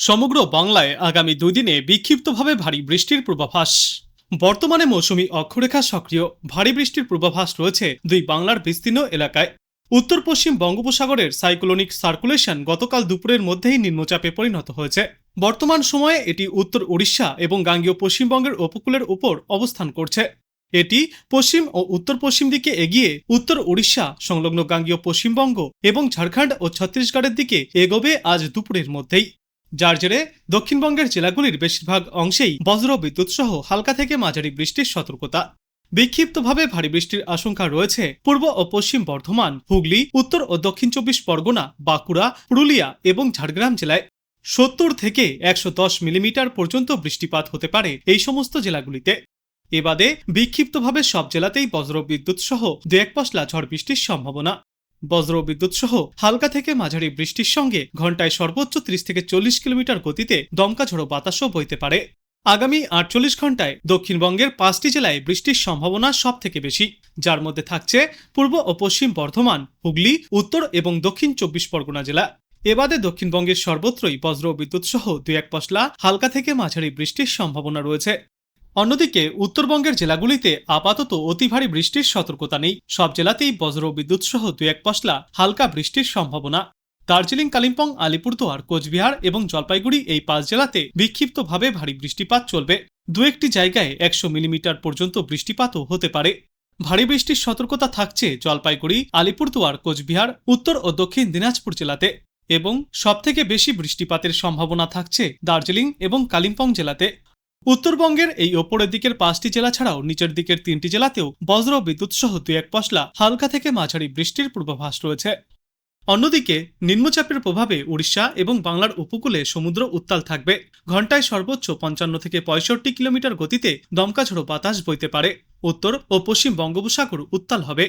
সমগ্র বাংলায় আগামী দুদিনে বিক্ষিপ্তভাবে ভারী বৃষ্টির পূর্বাভাস। বর্তমানে মৌসুমী অক্ষরেখা সক্রিয়, ভারী বৃষ্টির পূর্বাভাস রয়েছে দুই বাংলার বিস্তীর্ণ এলাকায়। উত্তর পশ্চিম বঙ্গোপসাগরের সাইক্লোনিক সার্কুলেশন গতকাল দুপুরের মধ্যেই নিম্নচাপে পরিণত হয়েছে। বর্তমান সময়ে এটি উত্তর ওড়িশা এবং গাঙ্গীয় পশ্চিমবঙ্গের উপকূলের উপর অবস্থান করছে। এটি পশ্চিম ও উত্তর পশ্চিম দিকে এগিয়ে উত্তর ওড়িশা, সংলগ্ন গাঙ্গীয় পশ্চিমবঙ্গ এবং ঝাড়খণ্ড ও ছত্তিশগড়ের দিকে এগোবে আজ দুপুরের মধ্যেই। যার জেরে দক্ষিণবঙ্গের জেলাগুলির বেশিরভাগ অংশেই বজ্র বিদ্যুৎ সহ হালকা থেকে মাঝারি বৃষ্টির সতর্কতা। বিক্ষিপ্তভাবে ভারী বৃষ্টির আশঙ্কা রয়েছে পূর্ব ও পশ্চিম বর্ধমান, হুগলি, উত্তর ও দক্ষিণ চব্বিশ পরগনা, বাঁকুড়া, পুরুলিয়া এবং ঝাড়গ্রাম জেলায় সত্তর থেকে একশো দশ মিলিমিটার পর্যন্ত বৃষ্টিপাত হতে পারে এই সমস্ত জেলাগুলিতে। এবাদে বিক্ষিপ্তভাবে সব জেলাতেই বজ্র বিদ্যুৎ সহ দু এক পশলা ঝড় বৃষ্টির সম্ভাবনা। বজ্র বিদ্যুৎ সহ হালকা থেকে মাঝারি বৃষ্টির সঙ্গে ঘন্টায় সর্বোচ্চ ত্রিশ থেকে চল্লিশ কিলোমিটার গতিতে দমকা ঝোড়ো বাতাসও বইতে পারে। আগামী আটচল্লিশ ঘন্টায় দক্ষিণবঙ্গের পাঁচটি জেলায় বৃষ্টির সম্ভাবনা সব থেকে বেশি। যার মধ্যে থাকছে পূর্ব ও পশ্চিম বর্ধমান, হুগলি, উত্তর এবং দক্ষিণ চব্বিশ পরগনা জেলা। এবাদে দক্ষিণবঙ্গের সর্বত্রই বজ্র বিদ্যুৎ সহ দুই এক পশলা হালকা থেকে মাঝারি বৃষ্টির সম্ভাবনা রয়েছে। অন্যদিকে, উত্তরবঙ্গের জেলাগুলিতে আপাতত অতি ভারী বৃষ্টির সতর্কতা নেই। সব জেলাতেই বজ্র বিদ্যুৎ সহ দু এক পশলা হালকা বৃষ্টির সম্ভাবনা। দার্জিলিং, কালিম্পং, আলিপুরদুয়ার, কোচবিহার এবং জলপাইগুড়ি এই পাঁচ জেলাতে বিক্ষিপ্তভাবে ভারী বৃষ্টিপাত চলবে। দু একটি জায়গায় একশো মিলিমিটার পর্যন্ত বৃষ্টিপাতও হতে পারে। ভারী বৃষ্টির সতর্কতা থাকছে জলপাইগুড়ি, আলিপুরদুয়ার, কোচবিহার, উত্তর ও দক্ষিণ দিনাজপুর জেলাতে এবং সবথেকে বেশি বৃষ্টিপাতের সম্ভাবনা থাকছে দার্জিলিং এবং কালিম্পং জেলাতে। উত্তরবঙ্গের এই ওপরের দিকের পাঁচটি জেলা ছাড়াও নিচের দিকের তিনটি জেলাতেও বজ্র বিদ্যুৎ সহ দুই এক পশলা হালকা থেকে মাঝারি বৃষ্টির পূর্বাভাস রয়েছে। অন্যদিকে নিম্নচাপের প্রভাবে উড়িষ্যা এবং বাংলার উপকূলে সমুদ্র উত্তাল থাকবে। ঘন্টায় সর্বোচ্চ পঞ্চান্ন থেকে পঁয়ষট্টি কিলোমিটার গতিতে দমকা ঝোড়ো বাতাস বইতে পারে। উত্তর ও পশ্চিম বঙ্গোপসাগর উত্তাল হবে।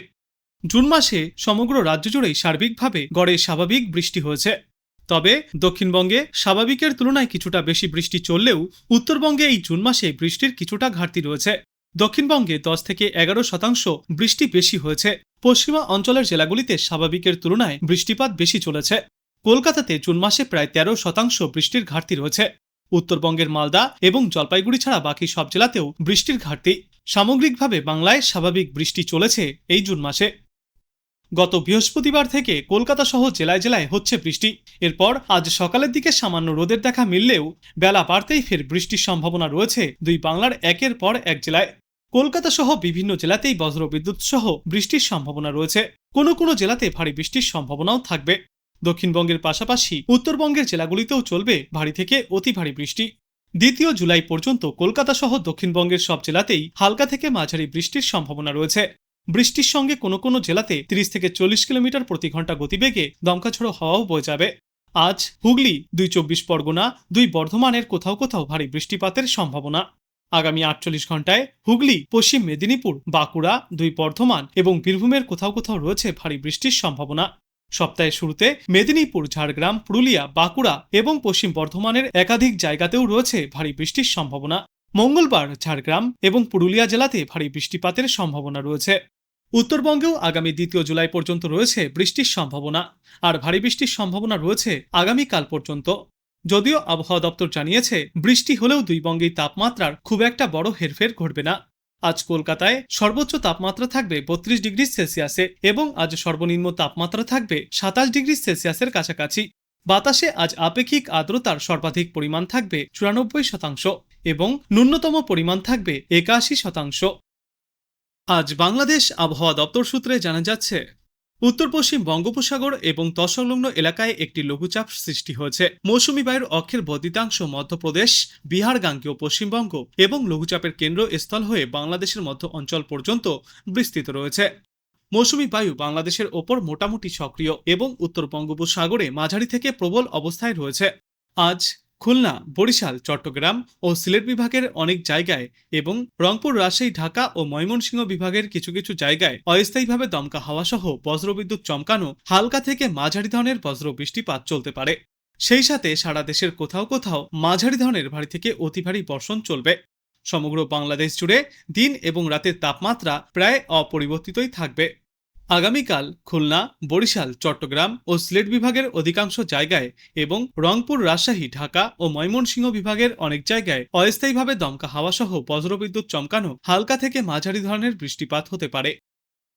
জুন মাসে সমগ্র রাজ্য জুড়েই সার্বিকভাবে গড়ে স্বাভাবিক বৃষ্টি হয়েছে। তবে দক্ষিণবঙ্গে স্বাভাবিকের তুলনায় কিছুটা বেশি বৃষ্টি চললেও উত্তরবঙ্গে এই জুন মাসে বৃষ্টির কিছুটা ঘাটতি রয়েছে। দক্ষিণবঙ্গে দশ থেকে এগারো শতাংশ বৃষ্টি বেশি হয়েছে। পশ্চিমা অঞ্চলের জেলাগুলিতে স্বাভাবিকের তুলনায় বৃষ্টিপাত বেশি চলেছে। কলকাতাতে জুন মাসে প্রায় তেরো শতাংশ বৃষ্টির ঘাটতি রয়েছে। উত্তরবঙ্গের মালদা এবং জলপাইগুড়ি ছাড়া বাকি সব জেলাতেও বৃষ্টির ঘাটতি। সামগ্রিকভাবে বাংলায় স্বাভাবিক বৃষ্টি চলেছে এই জুন মাসে। গত বৃহস্পতিবার থেকে কলকাতা সহ জেলায় জেলায় হচ্ছে বৃষ্টি। এরপর আজ সকালের দিকে সামান্য রোদের দেখা মিললেও বেলা বাড়তেই ফের বৃষ্টির সম্ভাবনা রয়েছে দুই বাংলার একের পর এক জেলায়। কলকাতা সহ বিভিন্ন জেলাতেই বজ্রবিদ্যুৎ সহ বৃষ্টির সম্ভাবনা রয়েছে। কোনো কোনো জেলাতে ভারী বৃষ্টির সম্ভাবনাও থাকবে। দক্ষিণবঙ্গের পাশাপাশি উত্তরবঙ্গের জেলাগুলিতেও চলবে ভারী থেকে অতি ভারী বৃষ্টি। দ্বিতীয় জুলাই পর্যন্ত কলকাতা সহ দক্ষিণবঙ্গের সব জেলাতেই হালকা থেকে মাঝারি বৃষ্টির সম্ভাবনা রয়েছে। বৃষ্টির সঙ্গে কোনো কোনো জেলাতে তিরিশ থেকে চল্লিশ কিলোমিটার প্রতি ঘণ্টা গতিবেগে দমকাঝড়ো হওয়াও বয়ে যাবে। আজ হুগলি, দুই চব্বিশ পরগনা, দুই বর্ধমানের কোথাও কোথাও ভারী বৃষ্টিপাতের সম্ভাবনা। আগামী আটচল্লিশ ঘন্টায় হুগলি, পশ্চিম মেদিনীপুর, বাঁকুড়া, দুই বর্ধমান এবং বীরভূমের কোথাও কোথাও রয়েছে ভারী বৃষ্টির সম্ভাবনা। সপ্তাহের শুরুতে মেদিনীপুর, ঝাড়গ্রাম, পুরুলিয়া, বাঁকুড়া এবং পশ্চিম বর্ধমানের একাধিক জায়গাতেও রয়েছে ভারী বৃষ্টির সম্ভাবনা। মঙ্গলবার ঝাড়গ্রাম এবং পুরুলিয়া জেলাতে ভারী বৃষ্টিপাতের সম্ভাবনা রয়েছে। উত্তরবঙ্গেও আগামী দ্বিতীয় জুলাই পর্যন্ত রয়েছে বৃষ্টির সম্ভাবনা, আর ভারী বৃষ্টির সম্ভাবনা রয়েছে আগামীকাল পর্যন্ত। যদিও আবহাওয়া দপ্তর জানিয়েছে, বৃষ্টি হলেও দুই বঙ্গেই তাপমাত্রার খুব একটা বড় হেরফের ঘটবে না। আজ কলকাতায় সর্বোচ্চ তাপমাত্রা থাকবে বত্রিশ ডিগ্রি সেলসিয়াসে এবং আজ সর্বনিম্ন তাপমাত্রা থাকবে সাতাশ ডিগ্রি সেলসিয়াসের কাছাকাছি। বাতাসে আজ আপেক্ষিক আর্দ্রতার সর্বাধিক পরিমাণ থাকবে চুরানব্বই শতাংশ। এবং ন্যূনতম পরিমাণ থাকবে একাশি শতাংশ। আজ বাংলাদেশ আবহাওয়া দপ্তর সূত্রে জানা যাচ্ছে, উত্তর পশ্চিম বঙ্গোপসাগর এবং তৎসংলগ্ন এলাকায় একটি লঘুচাপ সৃষ্টি হয়েছে। মৌসুমী বায়ুর অক্ষের বর্ধিতাংশ মধ্যপ্রদেশ, বিহার গাঙ্গীয় পশ্চিমবঙ্গ এবং লঘুচাপের কেন্দ্র স্থল হয়ে বাংলাদেশের মধ্য অঞ্চল পর্যন্ত বিস্তৃত রয়েছে। মৌসুমী বায়ু বাংলাদেশের ওপর মোটামুটি সক্রিয় এবং উত্তর বঙ্গোপসাগরে মাঝারি থেকে প্রবল অবস্থায় রয়েছে। আজ খুলনা, বরিশাল, চট্টগ্রাম ও সিলেট বিভাগের অনেক জায়গায় এবং রংপুর, রাজশাহী, ঢাকা ও ময়মনসিংহ বিভাগের কিছু কিছু জায়গায় অস্থায়ীভাবে দমকা হাওয়া সহ বজ্রবিদ্যুৎ চমকানো হালকা থেকে মাঝারি ধরনের বজ্র বৃষ্টিপাত চলতে পারে। সেই সাথে সারা দেশের কোথাও কোথাও মাঝারি ধরনের ভারী থেকে অতি ভারী বর্ষণ চলবে। সমগ্র বাংলাদেশ জুড়ে দিন এবং রাতের তাপমাত্রা প্রায় অপরিবর্তিতই থাকবে। আগামীকাল খুলনা, বরিশাল, চট্টগ্রাম ও সিলেট বিভাগের অধিকাংশ জায়গায় এবং রংপুর, রাজশাহী, ঢাকা ও ময়মনসিংহ বিভাগের অনেক জায়গায় অস্থায়ীভাবে দমকা হাওয়াসহ বজ্রবিদ্যুৎ চমকানো হালকা থেকে মাঝারি ধরনের বৃষ্টিপাত হতে পারে।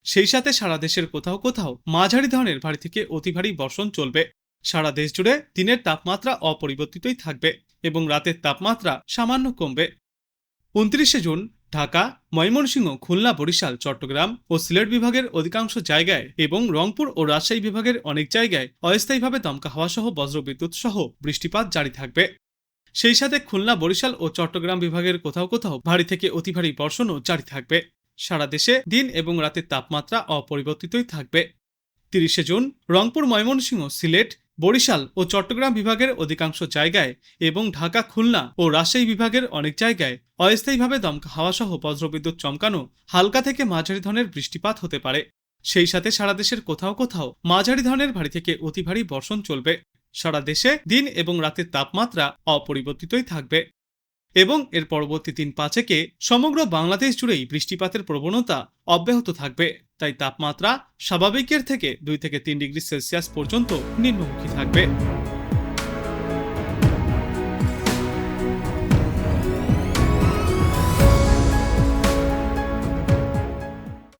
সেই সাথে সারা দেশের কোথাও কোথাও মাঝারি ধরনের ভারী থেকে অতি ভারী বর্ষণ চলবে। সারা দেশ জুড়ে দিনের তাপমাত্রা অপরিবর্তিতই থাকবে এবং রাতের তাপমাত্রা সামান্য কমবে। উনত্রিশে জুন ঢাকা, ময়মনসিংহ, খুলনা, বরিশাল, চট্টগ্রাম ও সিলেট বিভাগের অধিকাংশ জায়গায় এবং রংপুর ও রাজশাহী বিভাগের অনেক জায়গায় অস্থায়ীভাবে দমকা হাওয়া সহ বজ্রবিদ্যুৎ সহ বৃষ্টিপাত জারি থাকবে। সেই সাথে খুলনা, বরিশাল ও চট্টগ্রাম বিভাগের কোথাও কোথাও ভারী থেকে অতি ভারী বর্ষণও জারি থাকবে। সারা দেশে দিন এবং রাতের তাপমাত্রা অপরিবর্তিতই থাকবে। তিরিশে জুন, রংপুর, ময়মনসিংহ, সিলেট বরিশাল ও চট্টগ্রাম বিভাগের অধিকাংশ জায়গায় এবং ঢাকা, খুলনা ও রাজশাহী বিভাগের অনেক জায়গায় অস্থায়ীভাবে দমকা হাওয়াসহ বজ্রবিদ্যুৎ চমকানো হালকা থেকে মাঝারি ধরনের বৃষ্টিপাত হতে পারে। সেই সাথে সারা দেশের কোথাও কোথাও মাঝারি ধরনের ভারী থেকে অতি ভারী বর্ষণ চলবে। সারা দেশে দিন এবং রাতের তাপমাত্রা অপরিবর্তিতই থাকবে। এবং এর পরবর্তী দিন পাঁচেকে সমগ্র বাংলাদেশ জুড়েই বৃষ্টিপাতের প্রবণতা অব্যাহত থাকবে। তাই তাপমাত্রা স্বাভাবিকের থেকে দুই থেকে তিন ডিগ্রি সেলসিয়াস পর্যন্ত নিম্নমুখী থাকবে।